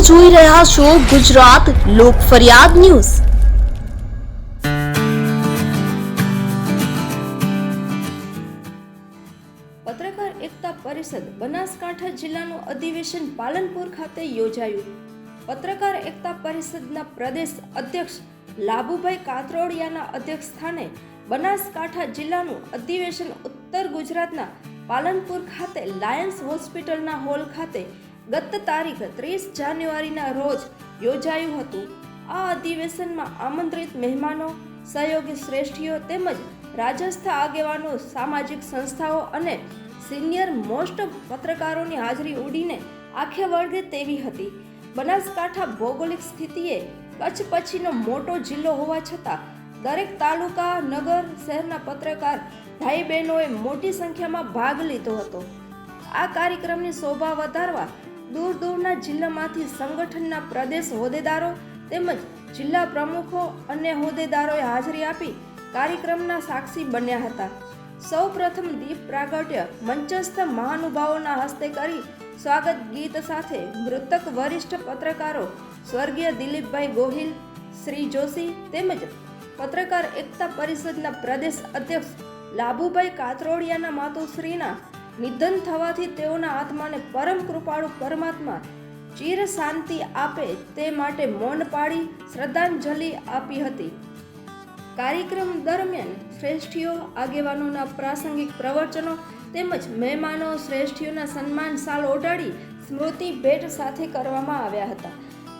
જોઈ રહ્યા છો ગુજરાત લોક ફરિયાદ ન્યૂઝ. પત્રકાર એકતા પરિષદ બનાસકાંઠા જિલ્લાનું અધિવેશન પાલનપુર ખાતે યોજાયું. પત્રકાર એકતા પરિષદના પ્રદેશ અધ્યક્ષ લાભુભાઈ કાતરોડિયાના અધ્યક્ષ સ્થાને બનાસકાંઠા જિલ્લાનું અધિવેશન ઉત્તર ગુજરાતના પાલનપુર ખાતે લાયન્સ હોસ્પિટલના હોલ ખાતે ગત તારીખ ત્રીસ જાન્યુઆરીના રોજ યોજાયું હતું. આ અધિવેશનમાં આમંત્રિત મહેમાનો, સહયોગી શ્રેષ્ઠીઓ તેમજ રાજસ્થા આગેવાનો, સામાજિક સંસ્થાઓ અને સિનિયર મોસ્ટ પત્રકારોની હાજરી ઉડીને આખે વળગે તેવી હતી. બનાસકાંઠા ભૌગોલિક સ્થિતિએ કચ્છ પછીનો મોટો જિલ્લો હોવા છતાં દરેક તાલુકા, નગર, શહેરના પત્રકાર ભાઈ બહેનોએ મોટી સંખ્યામાં ભાગ લીધો હતો. આ કાર્યક્રમની શોભા વધારવા દૂર દૂરના જિલ્લામાંથી સંગઠનના પ્રદેશ હોદ્દેદારો તેમજ જિલ્લા પ્રમુખો અને હોદ્દેદારોએ હાજરી આપી કાર્યક્રમના સાક્ષી બન્યા હતા. સૌ પ્રથમ દીપ પ્રાગટ્ય મંચસ્થ મહાનુભાવોના હસ્તે કરી સ્વાગત ગીત સાથે મૃતક વરિષ્ઠ પત્રકારો સ્વર્ગીય દિલીપભાઈ ગોહિલ, શ્રી જોશી તેમજ પત્રકાર એકતા પરિષદના પ્રદેશ અધ્યક્ષ લાભુભાઈ કાતરોડિયાના માતુશ્રીના નિધન થવાથી તેઓના આત્માને પરમ કૃપાળુ પરમાત્મા ચિર શાંતિ આપે તે માટે મૌન પાડી શ્રદ્ધાંજલિ આપી હતી. કાર્યક્રમ દરમિયાન શ્રેષ્ઠીઓ, આગેવાનોના પ્રાસંગિક પ્રવચનો તેમજ મહેમાનો શ્રેષ્ઠીઓના સન્માન સાલ ઓઢાડી સ્મૃતિ ભેટ સાથે કરવામાં આવ્યા હતા.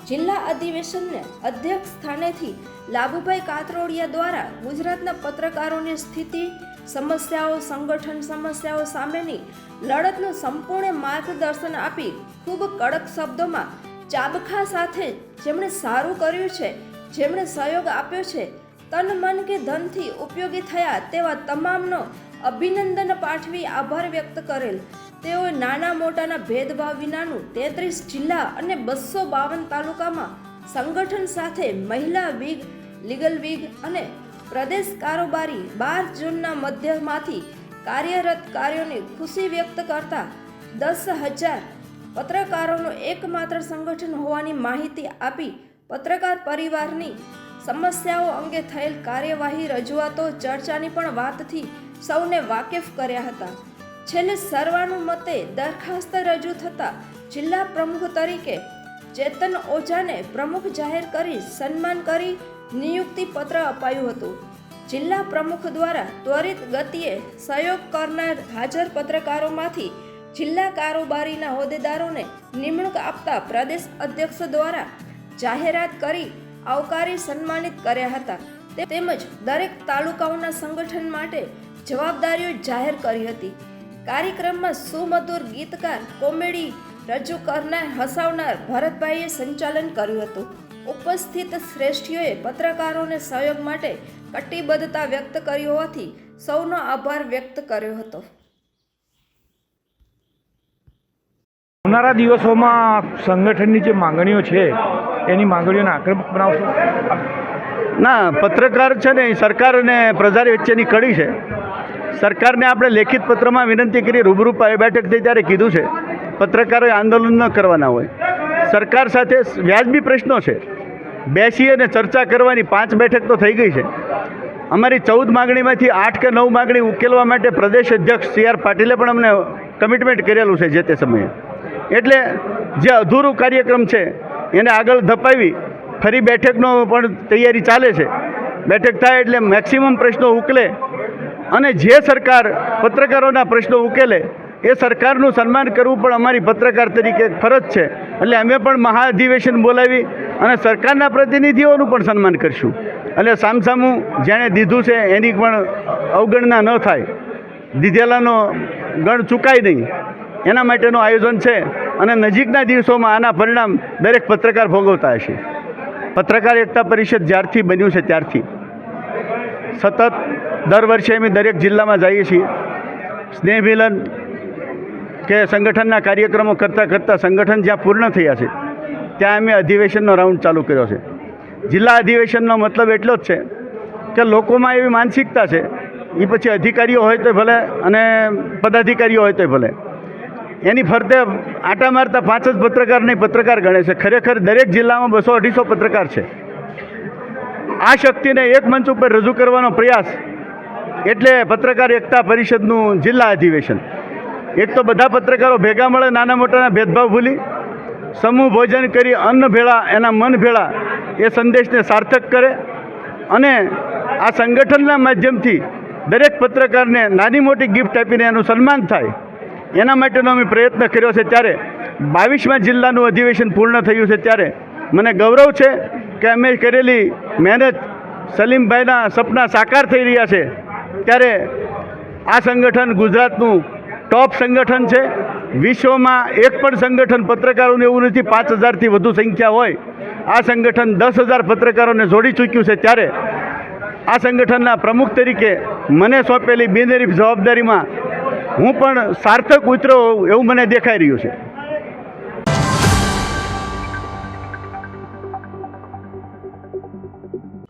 જિલ્લા અધિવેશનને અધ્યક્ષ સ્થાનેથી લાભુભાઈ કાતરોડિયા દ્વારા ગુજરાતના પત્રકારોની સ્થિતિ, સમસ્યાઓ, સંગઠન સમસ્યાઓ સામેની લડતનું સંપૂર્ણ માર્ગદર્શન આપી ખૂબ કડક શબ્દોમાં ચાબખા સાથે જેમણે સારું કર્યું છે, જેમણે સહયોગ આપ્યો છે, તન મન કે ધનથી ઉપયોગી થયા તેવા તમામનો અભિનંદન પાઠવી આભાર વ્યક્ત કરેલ. તેઓએ નાના મોટાના ભેદભાવ વિનાનું તેત્રીસ જિલ્લા અને બસો બાવન તાલુકામાં સંગઠન સાથે મહિલા વિગ, લીગલ વિગ અને પ્રદેશ કારોબારી બાર જૂનના મધ્યમાંથી કાર્યરત કાર્યોની ખુશી વ્યક્ત કરતા દસ હજાર પત્રકારોનું એકમાત્ર સંગઠન હોવાની માહિતી આપી પત્રકાર પરિવારની સમસ્યાઓ અંગે થયેલ કાર્યવાહી રજૂઆતો ચર્ચાની પણ વાતથી સૌને વાકેફ કર્યા હતા. છેલ્લે સર્વાનુમતે દરખાસ્ત રજૂ થતાં જિલ્લા પ્રમુખ તરીકે ચેતન ઓઝાને પ્રમુખ જાહેર કરી સન્માન કરી નિયુક્તિ પત્ર અપાયું હતું. જિલ્લા પ્રમુખ દ્વારા ત્વરિત ગતિએ સહયોગ કરનાર હાજર પત્રકારોમાંથી જિલ્લા કારોબારીના હોદ્દેદારોને નિમણૂક આપતા પ્રદેશ અધ્યક્ષ દ્વારા જાહેરાત કરી આવકારી સન્માનિત કર્યા હતા. તેમજ દરેક તાલુકાઓના સંગઠન માટે જવાબદારીઓ જાહેર કરી હતી. કાર્યક્રમમાં સુમધુર ગીતકાર કોમેડી રજૂ કરનાર હસાવનાર ભરતભાઈએ સંચાલન કર્યું હતું. ઉપસ્થિત શ્રેષ્ઠીઓએ પત્રકારોને સહયોગ માટે કટિબદ્ધતા વ્યક્ત કરી હોવાથી સૌનો આભાર વ્યક્ત કર્યો હતો. આવનારા દિવસોમાં સંગઠનની જે માંગણીઓ છે એની માંગણીઓને આક્રમક બનાવશો? ના પત્રકાર છે ને એ સરકાર અને પ્રજા વચ્ચેની કડી છે. સરકારને આપણે લેખિત પત્રમાં વિનંતી કરી, રૂબરૂ બેઠક થઈ ત્યારે કીધું છે, પત્રકારોએ આંદોલન ન કરવાના હોય. સરકાર સાથે વ્યાજબી પ્રશ્નો છે. બેસી અને ચર્ચા કરવાની પાંચ બેઠક તો થઈ ગઈ છે. અમારી ચૌદ માગણીમાંથી આઠ કે નવ માગણી ઉકેલવા માટે પ્રદેશ અધ્યક્ષ સી આર પાટીલે પણ અમને કમિટમેન્ટ કરેલું છે જે તે સમયે. એટલે જે અધૂરું કાર્યક્રમ છે, એને આગળ ધપાવી ફરી બેઠકનો પણ તૈયારી ચાલે છે. બેઠક થાય એટલે મેક્સિમમ પ્રશ્નો ઉકલે અને જે સરકાર પત્રકારોના પ્રશ્નો ઉકેલે, એ સરકારનું સન્માન કરવું પણ અમારી પત્રકાર તરીકે ફરજ છે. એટલે અમે પણ મહાઅધિવેશન બોલાવી અને સરકારના પ્રતિનિધિઓનું પણ સન્માન કરીશું. એટલે સામસામું જેણે દીધું છે એની પણ અવગણના ન થાય. દીધેલાનો ગણ ચૂકાય નહીં. એના માટેનું આયોજન છે અને નજીકના દિવસોમાં આના પરિણામ દરેક પત્રકાર ભોગવતા હશે. પત્રકાર એકતા પરિષદ જ્યારથી બન્યું છે ત્યારથી. સતત દર વર્ષે અમે દરેક જિલ્લામાં જઈએ છીએ. સ્નેહમિલન કે સંગઠનના કાર્યક્રમો કરતાં કરતાં સંગઠન જ્યાં પૂર્ણ થયા છે, ત્યાં અમે અધિવેશનનો રાઉન્ડ ચાલુ કર્યો છે. જિલ્લા અધિવેશનનો મતલબ એટલો જ છે કે લોકોમાં એવી માનસિકતા છે એ પછી અધિકારીઓ હોય તો ભલે અને પદાધિકારીઓ હોય તો ભલે. એની ફરતે આટા મારતા પાંચ જ પત્રકાર નહીં, પત્રકાર ગણે છે. ખરેખર દરેક જિલ્લામાં બસો અઢીસો પત્રકાર છે. આ શક્તિને એક મંચ ઉપર રજૂ કરવાનો પ્રયાસ એટલે પત્રકાર એકતા પરિષદનું જિલ્લા અધિવેશન. એક તો બધા પત્રકારો ભેગા મળે, નાના મોટાના ભેદભાવ ભૂલી, સમૂહ ભોજન કરી, અન્ન ભેળા, એના મન ભેળા, એ સંદેશને સાર્થક કરે અને આ સંગઠનના માધ્યમથી દરેક પત્રકારને નાની મોટી ગિફ્ટ આપીને એનું સન્માન થાય. એના માટેનો અમે પ્રયત્ન કર્યો છે ત્યારે બાવીસમાં જિલ્લાનું અધિવેશન પૂર્ણ થયું છે ત્યારે મને ગૌરવ છે કે અમે કરેલી મહેનત સલીમભાઈના સપના સાકાર થઈ રહ્યા છે. ત્યારે આ સંગઠન ગુજરાતનું ટોપ સંગઠન છે. વિશ્વમાં એક પણ સંગઠન પત્રકારોને એવું નથી, પાંચ હજારથી વધુ સંખ્યા હોય. આ સંગઠન દસ હજાર પત્રકારોને જોડી ચૂક્યું છે ત્યારે આ સંગઠનના પ્રમુખ તરીકે મને સોંપેલી બિનહરીફ જવાબદારીમાં હું પણ સાર્થક ઉતરો એવું મને દેખાઈ રહ્યું છે.